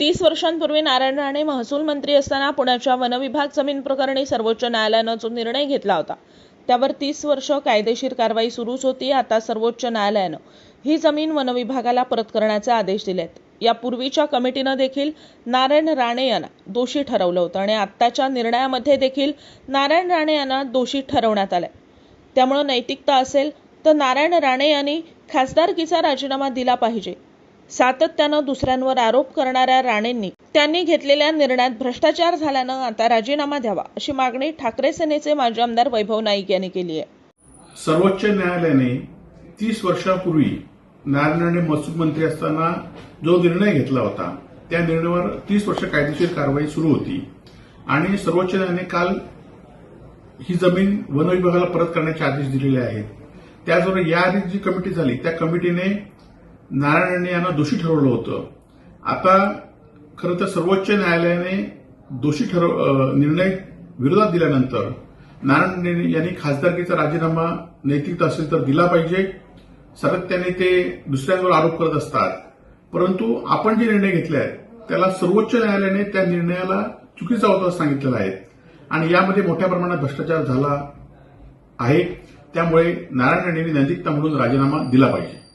तीस वर्षांपूर्वी नारायण राणे महसूल मंत्री असताना पुण्याच्या वनविभाग जमीन प्रकरणी सर्वोच्च न्यायालयानं जो निर्णय घेतला होता त्यावर तीस वर्ष कायदेशीर कारवाई सुरूच होती. आता सर्वोच्च न्यायालयानं ही जमीन वनविभागाला परत करण्याचे आदेश दिलेत. यापूर्वीच्या कमिटीनं देखील नारायण राणे यांना दोषी ठरवलं होतं आणि आत्ताच्या निर्णयामध्ये देखील नारायण राणे यांना दोषी ठरवण्यात आलंय. त्यामुळं नैतिकता असेल तर नारायण राणे यांनी खासदारकीचा राजीनामा दिला पाहिजे. सातत्यानं दुसऱ्यांवर आरोप करणाऱ्या राणेंनी त्यांनी घेतलेल्या निर्णयात भ्रष्टाचार झाल्यानं आता राजीनामा द्यावा अशी मागणी ठाकरे सेनेचे माजी आमदार वैभव नाईक यांनी केली आहे. सर्वोच्च न्यायालयाने तीस वर्षापूर्वी नारायण राणे महसूल मंत्री असताना जो निर्णय घेतला होता त्या निर्णयावर तीस वर्ष कायदेशीर कारवाई सुरू होती. आणि सर्वोच्च न्यायालयाने काल ही जमीन वन विभागाला परत करण्याचे आदेश दिलेले आहेत. त्याचबरोबर याआधी जी कमिटी झाली त्या कमिटीने नारायण राणे यांना दोषी ठरवलं होतं. आता खरं तर सर्वोच्च न्यायालयाने दोषी ठरव निर्णय विरोधात दिल्यानंतर नारायण राणे यांनी खासदारकीचा राजीनामा नैतिकता असेल तर दिला पाहिजे. सातत्याने ते दुसऱ्यांवर आरोप करत असतात. परंतु आपण जे निर्णय घेतले आहेत त्याला सर्वोच्च न्यायालयाने त्या निर्णयाला चुकीचा होता सांगितलेला आहे. आणि यामध्ये मोठ्या प्रमाणात भ्रष्टाचार झाला आहे. त्यामुळे नारायण राणेंनी नैतिकता म्हणून राजीनामा दिला पाहिजे.